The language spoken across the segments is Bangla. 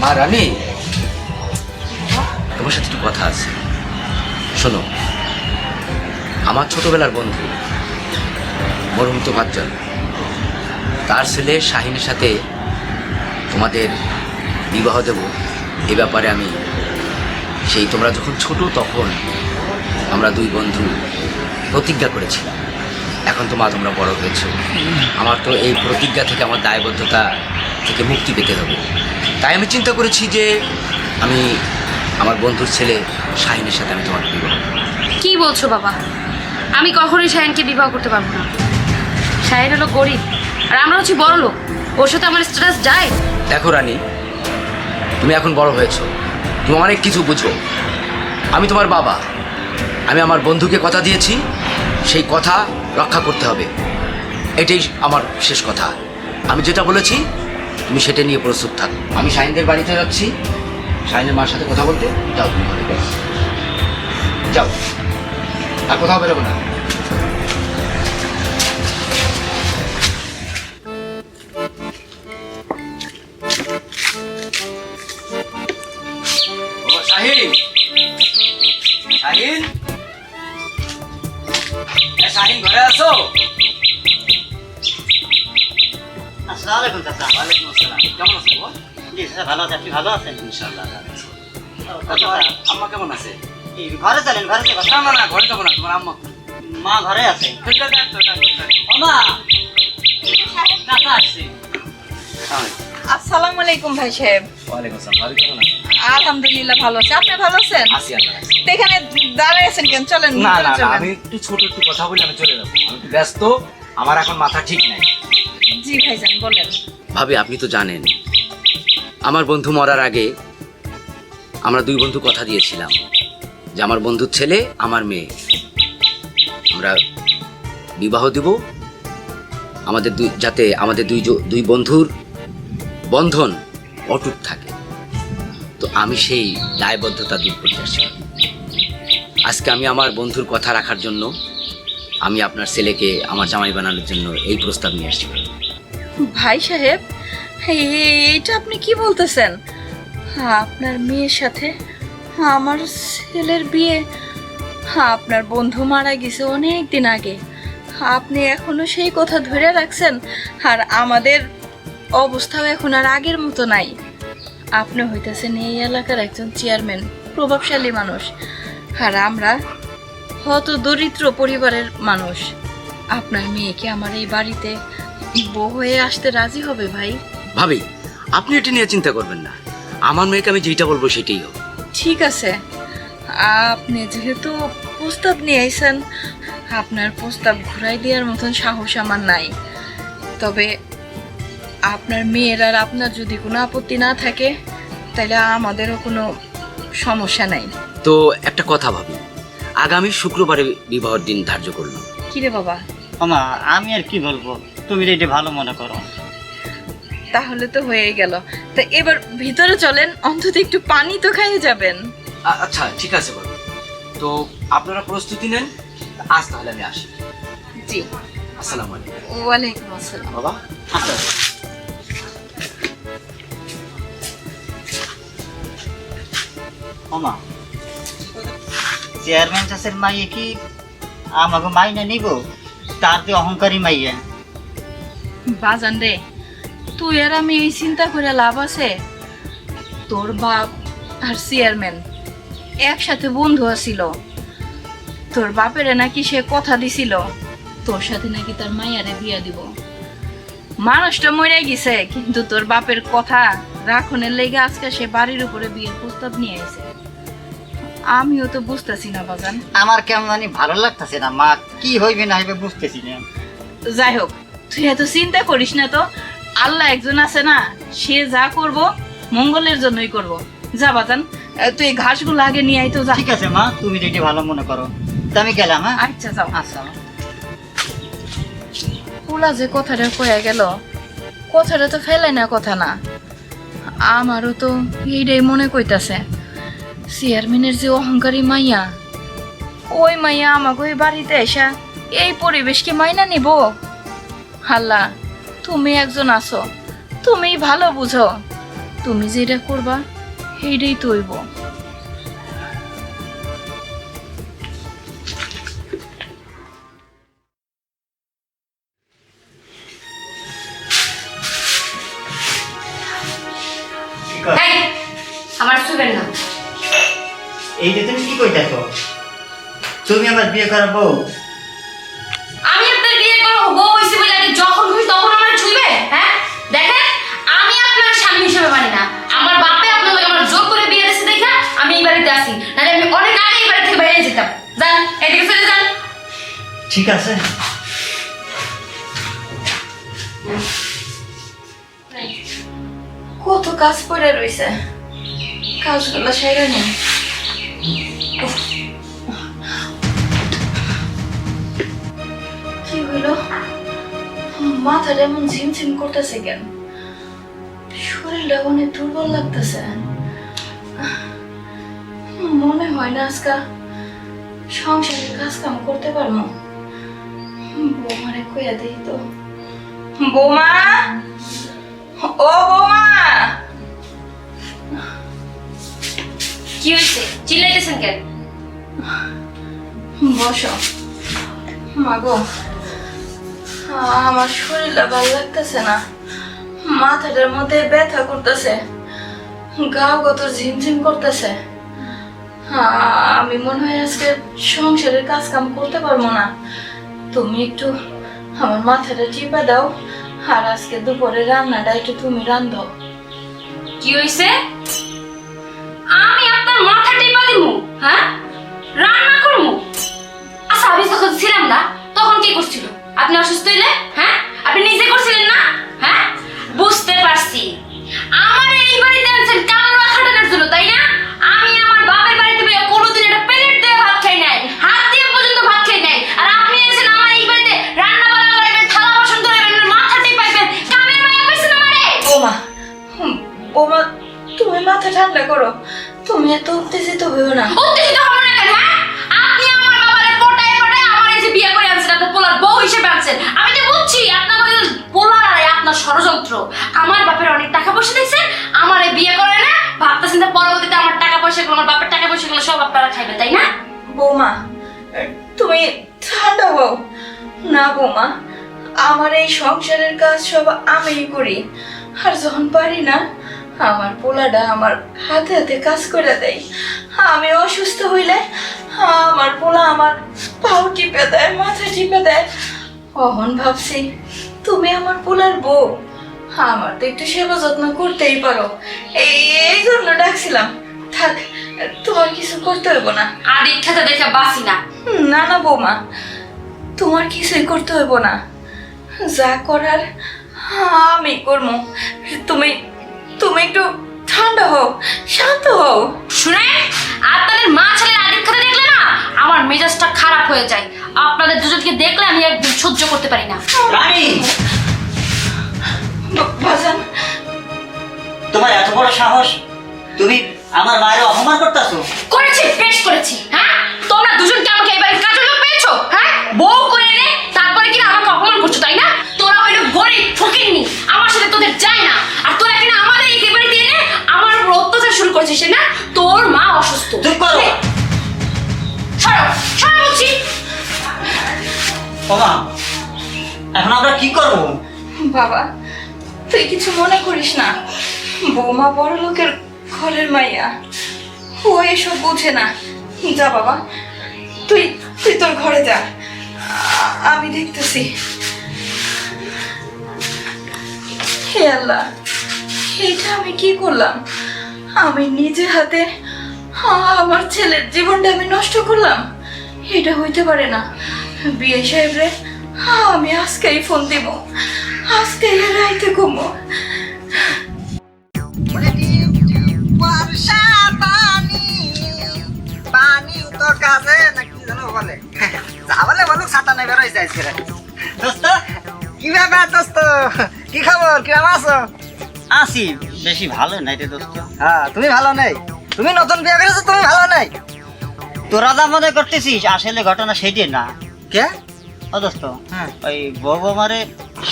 মা রানী? তোমার সাথে একটু কথা আছে। শোনো, আমার ছোটবেলার বন্ধু তো বাচ্চান তার ছেলে শাহিনের সাথে তোমাদের বিবাহ দেব। এ ব্যাপারে আমি, সেই তোমরা যখন ছোট তখন আমরা দুই বন্ধু প্রতিজ্ঞা করেছিলাম। এখন তো মা তোমরা বড় হয়েছো। আমার তো এই প্রতিজ্ঞা থেকে আমার দায়বদ্ধতা থেকে মুক্তি পেতে হবে। তাই আমি চিন্তা করেছি যে আমি আমার বন্ধুর ছেলে শাহিনের সাথে আমি তোমার বিবাহ কি বলছো বাবা? আমি কখনোই শাহিনকে বিবাহ করতে পারব না। শাহিন হলো গরিব আর আমরা হচ্ছি বড় লোক। ওর সাথে আমার স্ট্যাটাস যায়। দেখো রানী তুমি এখন বড় হয়েছো। তুমি অনেক কিছু বুঝো। আমি তোমার বাবা। আমি আমার বন্ধুকে কথা দিয়েছি। সেই কথা রক্ষা করতে হবে। এটাই আমার শেষ কথা। আমি যেটা বলেছি তুমি সেটা নিয়ে প্রস্তুত থাক। আমি শাহিনদের বাড়িতে যাচ্ছি। শাহিনের মার সাথে কথা বলতে যাও তুমি ঘরে। যাও। আর কোথাও বেরোবো না। শাহিন! শাহিন? শাহিন, ঘরে আছো? আসসালামু আলাইকুম চাচা। ওয়ালাইকুম আসসালাম। কেমন আছো বাবা? জি চাচা ভালো আছে। আপনি ভালো আছেন? ইনশাআল্লাহ ভালো আছি। তা তোমার চাচা, আম্মা কেমন আছে? ঘরে চলেন ঘরে না না না ঘরে যাব না তোমার আম্মা মা ঘরে আছে। ঠিক আছে, যাক তো, যাক তো, যাক তো। মা! চাচা আসছে। আসসালামু আলাইকুম। ভাই সাহেব। ওয়ালাইকুম আসসালাম কেমন আছেন? আলহামদুলিল্লাহ ভালো আছি। আপনি ভালো আছেন? আছি আল্লাহ তো এখানে দাঁড়িয়ে আছেন কেন? চলেন না না না, আমি একটু ছোট একটু কথা বলে আমি চলে যাব। আমি একটু ব্যস্ত আমার এখন মাথা ঠিক নাই। জি ভাইজান, বলেন। ভাবি, আপনি তো জানেন, আমার বন্ধু মরার আগে আমরা দুই বন্ধু কথা দিয়েছিলাম যে আমার বন্ধুর ছেলে, আমার মেয়ে। আমরা বিবাহ দিব। আমাদের দুই, যাতে আমাদের দুই দুই বন্ধুর বন্ধন অটুট থাকে। তো আমি সেই দায়বদ্ধতা দূর করতে আসছিলাম। আজকে আমি আমার বন্ধুর কথা রাখার জন্য আমি আপনার ছেলেকে, আমার জামাই বানানোর জন্য এই প্রস্তাব নিয়ে আসছিলাম। ভাই সাহেব এইটা আপনি কি বলতেছেন? আপনার মেয়ের সাথে আমার ছেলের বিয়ে। আপনার বন্ধু মারা গেছে অনেক দিন আগে। আপনি এখনও সেই কথা ধরে রাখছেন, আর আমাদের অবস্থাও এখন আর আগের মতো নাই। আপনি হইতেছেন এই এলাকার একজন চেয়ারম্যান, প্রভাবশালী মানুষ, আর আমরা হত দরিদ্র পরিবারের মানুষ। আপনার মেয়েকে আমার এই বাড়িতে বউ হয়ে আসতে রাজি হবে ভাই? ভাবি আপনি এটা নিয়ে চিন্তা করবেন না। আমার মেয়েকে আমি যেটা বলব সেটাই হবে ঠিক আছে। আপনি যেহেতু প্রস্তাব নিয়ে আইছেন আপনার প্রস্তাব ঘুরাই দেওয়ার মতন সাহস আমার নাই। তবে আপনার মেয়ের আর আপনার যদি কোনো আপত্তি না থাকে তাহলে আমাদেরও কোনো সমস্যা নাই। তো একটা কথা ভাবি আগামী শুক্রবারে বিবাহের দিন ধার্য করল কিরে বাবা? মামা আমি আর কি বলব? তুমি এটা ভালো মনে করো। তাহলে তো হয়েই গেল। তা এবার ভিতরে চলেন অন্তত একটু পানি তো খাইয়ে যাবেন। আচ্ছা ঠিক আছে বাবু। তো আপনারা প্রস্তুতি নেন আজ তাহলে আমি আসি। জি। আসসালামু আলাইকুম। ওয়ালাইকুম আসসালাম। বাবা মামা চেয়ারম্যান চাষের মাইয়ে কি আমাকে মাইনে নিব? যে অহংকারী মাইয়া। বাজান রে, তুই আর আমি এই চিন্তা করে লাভ আছে? তোর বাপ আর চেয়ারম্যান একসাথে বন্ধু আছিল। তোর বাপেরে নাকি সে কথা দিছিল, তোর সাথে নাকি তার মাইয়ারে বিয়া দিব। মানুষটা মরে গেছে, কিন্তু তোর বাপের কথা রাখনের লেগে আজকে সে বাড়ির উপরে বিয়ের প্রস্তাব নিয়ে এসে আমিও তো বুঝতেছি না বাজান আমার কেমন জানি ভালো লাগতেছে না মা কি হইবে না হইবে বুঝতেছি না। যাই হোক তুই এত চিন্তা করিস না তো। আল্লাহ একজন আছে না সে যা করব মঙ্গলের জন্যই করব। যা বাজান তুই ঘাসগুলো আগে নিয়ে আই তো যা। ঠিক আছে মা তুমি যেটি ভালো মনে করো। তা আমি গেলাম হ্যাঁ? আচ্ছা যাও। আচ্ছা। পোলা যে কথাটা কয়ে গেল কথাটা তো ফেলে না কথা না। আমারও তো এইটাই মনে কইতাছে। চেয়ারম্যানের যে অহংকারী মাইয়া। ওই মাইয়া আমাকে ওই বাড়িতে এসা, এই পরিবেশকে মাইনা নিব? হাল্লা, তুমি একজন আছো তুমি ভালো বুঝো। তুমি যেটা করবা, সেইটাই তো বিয়ে করা বউ? আমি আপনার বিয়ে করব বউ হয়েছে বলে আগে যখন খুশি তখন আমার হ্যাঁ? দেখেন আমি আপনার স্বামী হিসেবে মানি না। আমার বাপে আপনার লাগে আমার জোর করে বিয়ে দিচ্ছে দেখা আমি এই বাড়িতে আসি নাহলে আমি অনেক আগে এই বাড়ি থেকে বাইরে যেতাম। যান এদিকে চলে যান। ঠিক আছে। কত কাজ পড়ে রইছে। কাজগুলো সেরে নেই হইল? মাথাটা এমন ঝিমঝিম করতেছে কেন? শরীরটা অনেক দুর্বল লাগতেছে। মনে হয় না আজকা সংসারের কাজ কাম করতে পারব। বৌমারে কইয়া দিই তো। বৌমা! ও বৌমা! কি হয়েছে চিল্লাইতেছেন কেন? বসো। মাগো আমার শরীরটা ভালো লাগতেছে না। মাথাটার মধ্যে ব্যথা করতেছে। গা কত ঝিমঝিম করতেছে। আমি মনে হয় আজকে সংসারের কাজ কাম করতে পারব না। তুমি একটু আমার মাথাটা টিপা দাও, আর আজকে দুপুরে রান্নাটা একটু তুমি রান্ধো কি হয়েছে আমি আপনার মাথা টিপা দিব হ্যাঁ? রান্না করব। আচ্ছা আমি যখন ছিলাম না, তখন কি করছিল? আপনি অসুস্থ হইলে? হ্যাঁ? আপনি নিজে করছিলেন না? হ্যাঁ? বুঝতে পারছি। আমার এই বাড়িতে আনছেন কামড়া খাটানোর জন্য তাই না? আমি আমার বাপের বাড়িতে বেয়ে কোনোদিন একটা প্লেট দিয়ে ভাত খাই নাই হাত দিয়ে পর্যন্ত ভাত খাই নাই। আর আপনি এসেছেন আমার এই বাড়িতে রান্না বান্না করাইবেন থালা বাসন ধরাইবেন মাথা টিপাইবেন কামের মায়া পাইছেন আমারে? হুম, বোমা তুমি মাথা ঠান্ডা করো। তুমি এত উত্তেজিত হইও না। উত্তেজিত হবেন না পোলার বউ হিসেবে আনছেন। আমি তো বুঝছি, আপনার পোলার আর আপনার ষড়যন্ত্র। আমার বাপের অনেক টাকা পয়সা দিয়েছেন, আমার এই বিয়ে করে না, ভাবতেছেন যে পরবর্তীতে আমার টাকা পয়সাগুলো আমার বাপের টাকা পয়সাগুলো সব আপনারা খাইবে তাই না? বৌমা, তুমি ঠান্ডা হও। না বৌমা, আমার এই সংসারের কাজ সব আমিই করি। আর যখন পারি না আমার পোলাটা আমার হাতে হাতে কাজ করে দেয়। আমি অসুস্থ হইলে আমার পোলা আমার পাও টিপে দেয় মাথা টিপে দেয়। অহন ভাবছি তুমি আমার পোলার বউ। আমার তো একটু সেবা যত্ন করতেই পারো। এই এই জন্য ডাকছিলাম। থাক তোমার কিছু করতে হইব না। আর ইচ্ছাটা দেখে বাসি না। না না বৌমা তোমার কিছুই করতে হইব না। যা করার আমি করব। তুমি তুমি একটু ঠান্ডা হও শান্ত হও। শুনে আপনাদের মা ছেলের আদিক্ষাতে দেখলে না আমার মেজাজটা খারাপ হয়ে যায়। আপনাদের দুজনকে দেখলে আমি একদম সহ্য করতে পারি না। রানী! বাজান। তোমার এত বড় সাহস তুমি আমার মায়ের অপমান করতেছো? করেছি বেশ করেছি হ্যাঁ? তোমরা দুজন কি আমাকে এবারে লোক পেয়েছ হ্যাঁ? বউ করে নে তারপরে কিনা আমাকে অপমান করছ তাই না? হইল গরিব ফকিরনি আমার সাথে তোদের যায় না। আর তোরা কিনা আমাদের এই বাড়িতে এনে আমার উপর অত্যাচার শুরু করেছিস তাই না? তোর মা অসুস্থ। চুপ করো। সরো সরো বলছি। ওমা এখন আমরা কি করব? বাবা তুই কিছু মনে করিস না। বৌমা বড় লোকের ঘরের মাইয়া। ও এসব বোঝে না। যা বাবা তুই তুই তোর ঘরে যা। আমি দেখতেছি। হে আল্লাহ এটা আমি কি করলাম? আমি নিজে হাতে আমার ছেলের জীবনটা আমি নষ্ট করলাম। এটা হইতে পারে না। বিয়ে সাহেব রে আমি আজকেই ফোন দিব। আজকেই রাইতে ঘুমো। বর্ষা পানি। পানি তো কাছে নাকি যেন বলে। যা বলে বলুক, ছাতা নেই বেরোয় যাইছে রে। দোস্ত, কি ব্যাপার দোস্ত? কি খবর? কিরম আছো? আসি বেশি ভালো নাই রে দোস্ত। হ্যাঁ তুমি ভালো নেই। তুমি নতুন বিয়ে করেছ তুমি ভালো নেই। তোরা যা মনে করতেছিস আসলে ঘটনা সেটাই না। কে? ও দোস্ত হ্যাঁ। ওই বউ বৌমারে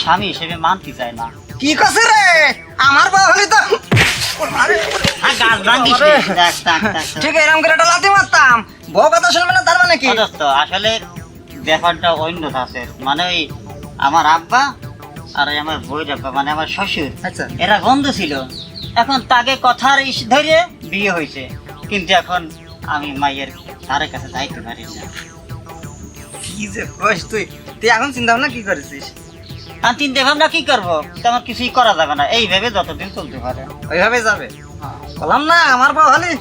স্বামী হিসেবে মানতে চায় না। কি করছে রে? আমার বউ হলি তো হ্যাঁ। ঠিক এরকম করে একটা লাথি মারতাম। বউ কথা শুনবে না তার মানে কি? দোস্ত, আসলে ব্যাপারটা অন্য আছে মানে ওই আমার আব্বা আর আমার আব্বা মানে আমার শ্বশুর আচ্ছা। এরা বন্ধু ছিল। এখন তাকে কথার ইস ধরে বিয়ে হয়েছে। কিন্তু এখন আমি মায়ের তারের কাছে যাইতে পারি না। কি যে কইস তুই? তুই এখন চিন্তা ভাবনা কি করেছিস? আর চিন্তা ভাবনা কি করব? তেমন কিছুই করা যাবে না। এইভাবে যতদিন চলতে পারে। ওইভাবে যাবে? বললাম না আমার বউ হলি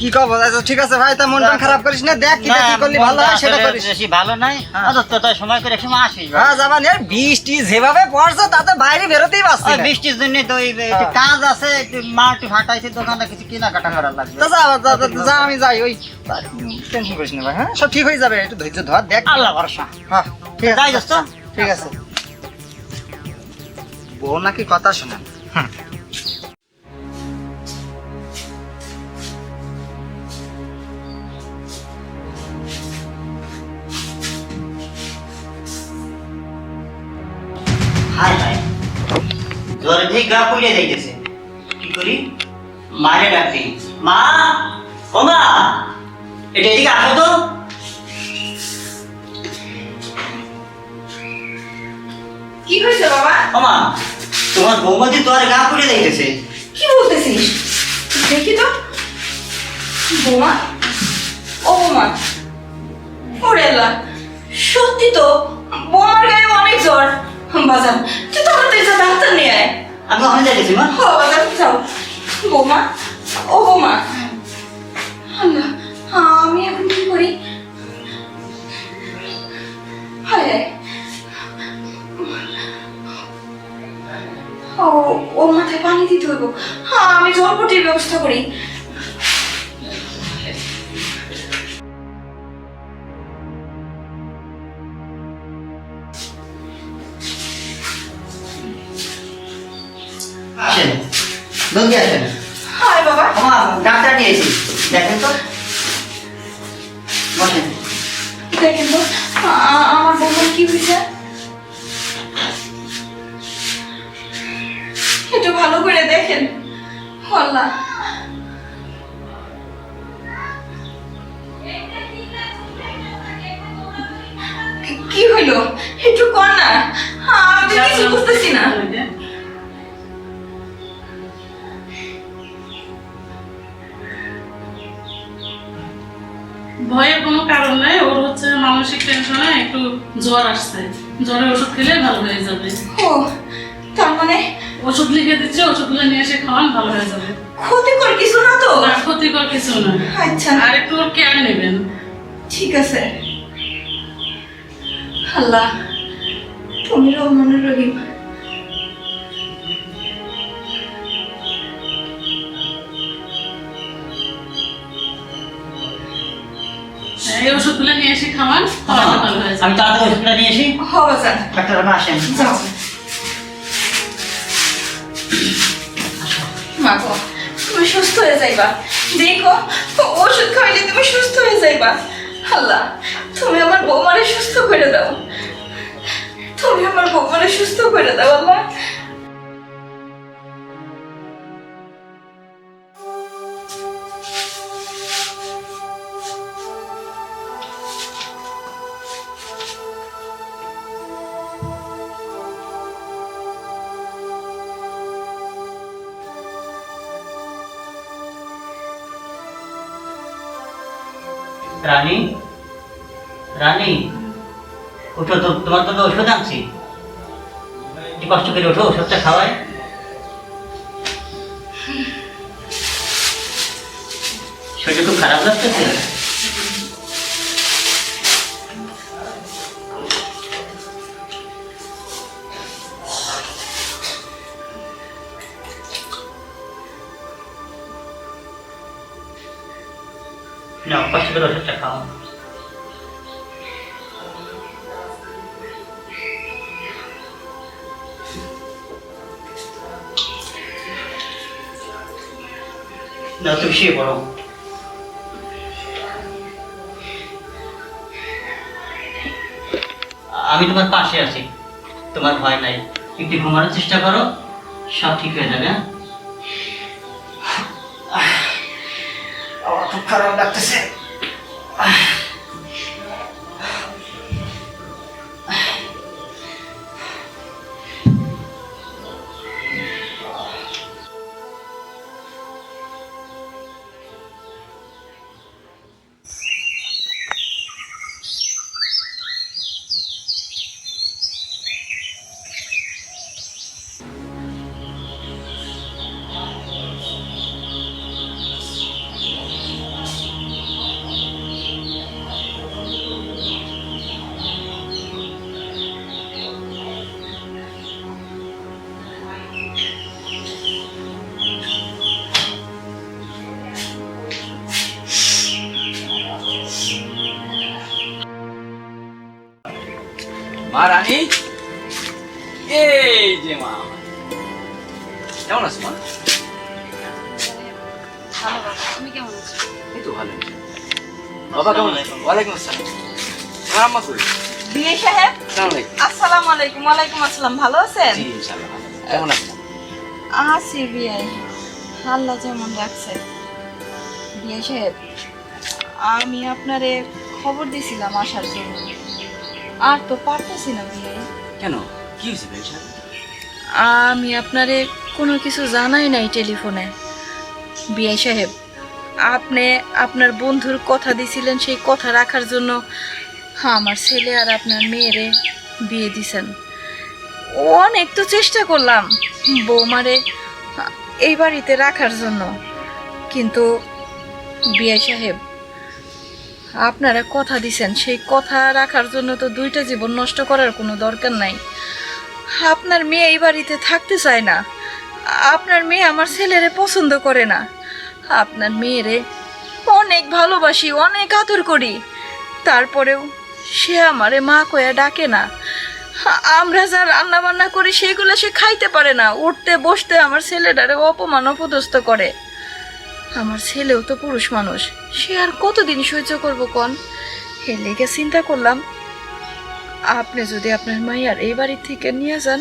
কি কব আচ্ছা, ঠিক আছে ভাই তা মন টন খারাপ করিস না দেখ কি কি করলি ভালো হয় সেটা করিস। বেশি ভালো নাই। হ্যাঁ। অত তো তাই সময় করে সময় আসিস হ্যাঁ যাবা নিয়ে বৃষ্টি যেভাবে পড়ছে তাতে বাইরে বেরোতেই পারছি না। বৃষ্টির জন্য তো একটু হ্যাঁ। কাজ আছে একটু মা একটু ফাটাইছে দোকানে কিছু কেনাকাটা করা লাগবে। তা যা, যা, আমি যাই ওই টেনশন করিস না ভাই হ্যাঁ? সব ঠিক হয়ে যাবে একটু ধৈর্য ধর দেখ। আল্লাহ ভরসা। হ্যাঁ ঠিক আছে। যাই দোস্ত। ঠিক আছে। বউ নাকি কথা শোনে? হুম। গা পুড়িয়ে যাইতেছে। কি করি? মারে ডাকি মা ও মা এটা এদিকে আসো তো। কি হয়েছে বাবা? ও মা তোমার বৌমতি তোর গা যাইতেছে। কি বলতেছিস? দেখি তো। বোমা ও বোমা ওরে আল্লাহ সত্যি তো বোমার গায়ে অনেক জ্বর। বাজান তুই তাড়াতাড়ি যা ডাক্তার নিয়ে আয়। আমি যাইতেছি মা ও বাবা যাও বৌমা ও বৌমা আমি এখন কি করি হায় ও মাথায় পানি দিতে হইব আমি জলপটির ব্যবস্থা করি আসেন। জলদি আসেন। হায় বাবা। আমা ডাক্তার নিয়েছি দেখেন তো। বসেন। দেখেন তো। আমার বৌমার কি হয়েছে। একটু ভালো করে দেখেন। আল্লাহ। কি- কি হইল? একটু কর না। আমি তো কিছু বুঝতেছি না। ভয়ের কোনো কারণ নাই ওর হচ্ছে মানসিক টেনশনে একটু জ্বর আসছে। জ্বরে ওষুধ খেলে ভালো হয়ে যাবে। ও তার মানে? ওষুধ লিখে দিচ্ছে ওষুধগুলো নিয়ে এসে খাওয়ান ভালো হয়ে যাবে। ক্ষতিকর কিছু না তো? আর ক্ষতিকর কিছু না। আচ্ছা। আর একটু ওর কেয়ার নেবেন। ঠিক আছে। আল্লাহ তুমি মনে রহিম এই ওষুধগুলো নিয়ে এসে খাওয়ান খাওয়ালে ভালো হয়ে যাবে। আমি তাড়াতাড়ি ওষুধটা নিয়ে আসি হওয়া যান ডাক্তার বাবা আসেন মা গো তুমি সুস্থ হয়ে যাইবা। দেখো ওষুধ খাইলে তুমি সুস্থ হয়ে যাইবা। আল্লাহ তুমি আমার বৌমারে সুস্থ করে দাও। তুমি আমার বৌমারে সুস্থ করে দাও আল্লাহ। তোমার তো ওষুধ আনছি। কষ্ট করে ওঠো ওষুধটা খাওয়ায়। শরীর খুব খারাপ লাগতেছে। পিছিয়ে পড়ো। আমি তোমার পাশে আছি। তোমার ভয় নাই। একটু ঘুমানোর চেষ্টা করো। সব ঠিক হয়ে যাবে হ্যাঁ? আমার খুব খারাপ লাগতেছে। মা রানী এই যে মা। কেমন আছো মা? তুমি কেমন আছো? এই তো ভালো বাবা কেমন ওয়ালাইকুম আসসালাম। আমার আম্মা কই? বিয়ে সাহেব? আসসালামু আলাইকুম ওয়ালাইকুম আসসালাম। ভালো আছেন? জি ইনশাআল্লাহ আছি। কেমন আছেন? আছি বিয়ে। আল্লাহ যেমন রাখছে। বিয়ে সাহেব আমি আপনারে খবর দিছিলাম আসার জন্য। আর তো পারতেছি না বিয়ে। কেন? কি হয়েছে ভাই আমি আপনারে কোনো কিছু জানাই নাই টেলিফোনে। বিয়ে সাহেব আপনি আপনার বন্ধুর কথা দিছিলেন সেই কথা রাখার জন্য আমার ছেলে আর আপনার মেয়েরে বিয়ে দিছেন। অনেক তো চেষ্টা করলাম বৌমারে এই বাড়িতে রাখার জন্য। কিন্তু বিয়ে সাহেব আপনারা কথা দিছেন, সেই কথা রাখার জন্য তো দুইটা জীবন নষ্ট করার কোনো দরকার নাই। আপনার মেয়ে এই বাড়িতে থাকতে চায় না। আপনার মেয়ে আমার ছেলেরে পছন্দ করে না। আপনার মেয়েরে অনেক ভালোবাসি, অনেক আদর করি। তারপরেও সে আমারে মা কয়া ডাকে না। আমরা যা রান্না বান্না করি, সেগুলো সে খাইতে পারে না। উঠতে, বসতে আমার ছেলেটারে অপমান, অপদস্থ করে। আমার ছেলেও তো পুরুষ মানুষ। সে আর কতদিন সহ্য করব কন? এ লেগে চিন্তা করলাম। আপনি যদি আপনার মাইয়ার এই বাড়ি থেকে নিয়ে যান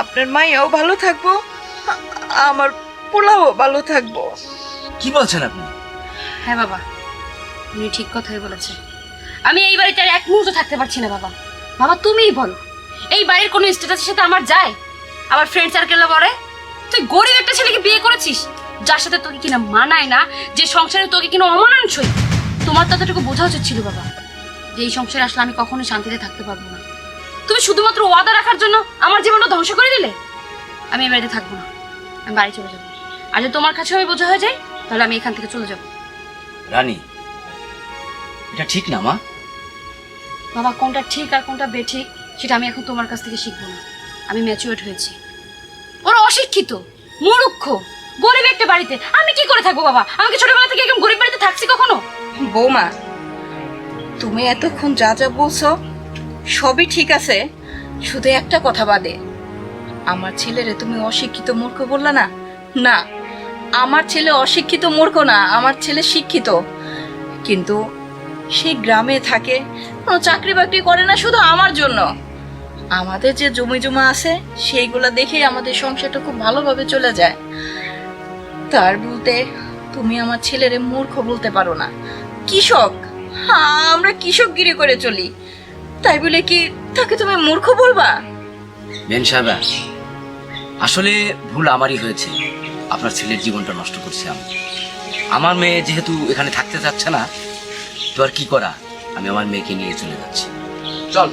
আপনার মাইয়াও ভালো থাকব আমার পোলাও ভালো থাকব। কি বলছেন আপনি? হ্যাঁ বাবা উনি ঠিক কথাই বলেছে আমি এই বাড়িতে আর এক মুহূর্ত থাকতে পারছি না বাবা। বাবা তুমিই বলো এই বাড়ির কোনো স্ট্যাটাসের সাথে আমার যায়? আমার ফ্রেন্ড সার্কেলে বলে তুই গরিব একটা ছেলেকে বিয়ে করেছিস? যার সাথে তোকে কিনা মানায় না যে সংসারে তোকে কিনা অমানানসই তোমার ততটুকু বোঝা উচিত ছিল বাবা যে এই সংসারে আসলে আমি কখনোই শান্তিতে থাকতে পারব না। তুমি শুধুমাত্র ওয়াদা রাখার জন্য আমার জীবনটা ধ্বংস করে দিলে? আমি এই বাড়িতে থাকব না আমি বাড়ি চলে যাব। আর যদি তোমার কাছে আমি বোঝা হয়ে যায় তাহলে আমি এখান থেকে চলে যাব। রানী এটা ঠিক না মা? বাবা কোনটা ঠিক আর কোনটা বেঠিক সেটা আমি এখন তোমার কাছ থেকে শিখব না। আমি ম্যাচুয়ার্ড হয়েছি। ওরা অশিক্ষিত মূর্খ। গরিব একটা বাড়িতে। আমি কি করে থাকব বাবা? আমাকে ছোটবেলা থেকে একদম গরিব বাড়িতে থাকছি কখনো? বৌমা, তুমি এতক্ষণ যা যা বলছো, সবই ঠিক আছে। শুধু একটা কথা বাদে। আমার ছেলেরে তুমি অশিক্ষিত মূর্খ বললে না? না, আমার ছেলে অশিক্ষিত মূর্খ না, আমার ছেলে শিক্ষিত। কিন্তু সে গ্রামে থাকে, কোনো চাকরি বাকরি করে না শুধু আমার জন্য। আমাদের যে জমি জমা আছে, সেইগুলো দেখেই আমাদের সংসারটা খুব ভালোভাবে চলে যায়। তার বলতে তুমি আমার ছেলেরে মূর্খ বলতে পারো না। কৃষক? হ্যাঁ আমরা কৃষকগিরি করে চলি। তাই বলে কি তাকে তুমি মূর্খ বলবা? বেন সাহেবা, আসলে ভুল আমারই হয়েছে। আপনার ছেলের জীবনটা নষ্ট করছি আমি। আমার মেয়ে যেহেতু এখানে থাকতে চাচ্ছে না, তো আর কি করা? আমি আমার মেয়েকে নিয়ে চলে যাচ্ছি। চল।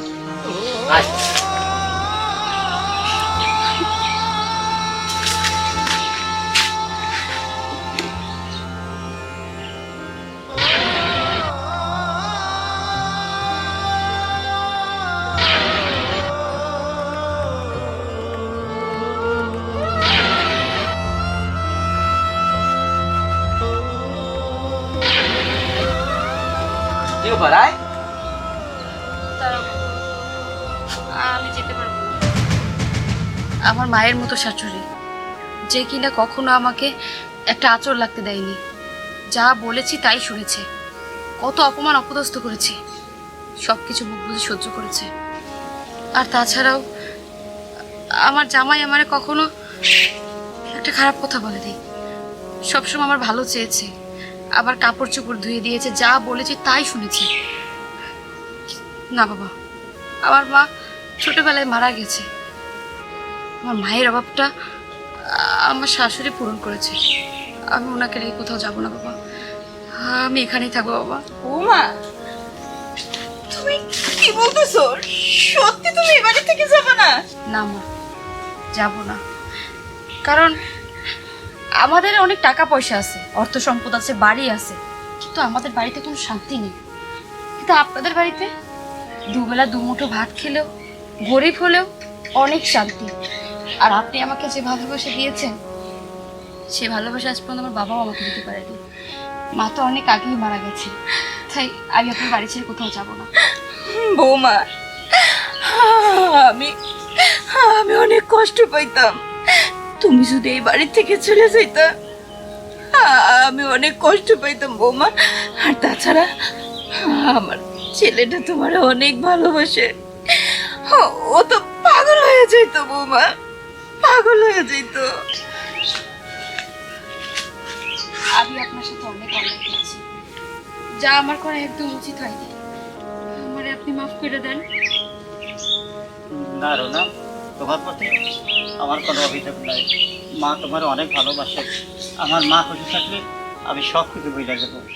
মতো শাশুড়ি, যে কিনা কখনো আমাকে একটা আচর লাগতে দেয়নি। যা বলেছি তাই শুনেছে। কত অপমান অপদস্থ করেছি। সব কিছু মুখ বুঝে সহ্য করেছে। আর তাছাড়াও, আমার জামাই আমারে কখনো একটা খারাপ কথা বলে দেয় সবসময় আমার ভালো চেয়েছে। আবার কাপড় চোপড় ধুয়ে দিয়েছে, যা বলেছে তাই শুনেছি। না বাবা, আমার মা ছোটবেলায় মারা গেছে। আমার মায়ের অভাবটা আমার শাশুড়ি পূরণ করেছে। আমি ওনাকে রেখে কোথাও যাব না বাবা। আমি এখানেই থাকব বাবা। বৌমা তুমি কি বলতেছো? সত্যি তুমি এই বাড়ি থেকে যাবে না? না মা যাব না। কারণ আমাদের অনেক টাকা পয়সা আছে অর্থ সম্পদ আছে বাড়ি আছে। কিন্তু আমাদের বাড়িতে কোনো শান্তি নেই। কিন্তু আপনাদের বাড়িতে দুবেলা দুমুঠো ভাত খেলেও গরিব হলেও অনেক শান্তি। আর আপনি আমাকে যে ভালোবাসা দিয়েছেন, সে ভালোবাসা আজ পর্যন্ত আমার বাবাও আমাকে দিতে পারেনি। মা তো অনেক আগেই মারা গেছে, তাই আমি আপনার বাড়ি ছেড়ে কোথাও যাব না। বৌমা, আমি আমি অনেক কষ্ট পাইতাম। তুমি যদি এই বাড়ি থেকে চলে যাইতা, আমি অনেক কষ্ট পাইতাম বৌমা। আর তাছাড়া, আমার ছেলেটা তোমার অনেক ভালোবাসে। ও তো পাগল হয়ে যেত বৌমা। পাগল হয়ে যেত আমি আপনার সাথে অনেক অন্যায় করেছি যা আমার করা একদম উচিত হয়নি। আমারে আপনি মাফ করে দেন। না রোনা তোমার প্রতি আমার কোনো অভিযোগ নাই। মা তোমার অনেক ভালোবাসে। আমার মা খুশি থাকলে আমি সব কিছু বুঝে দেবো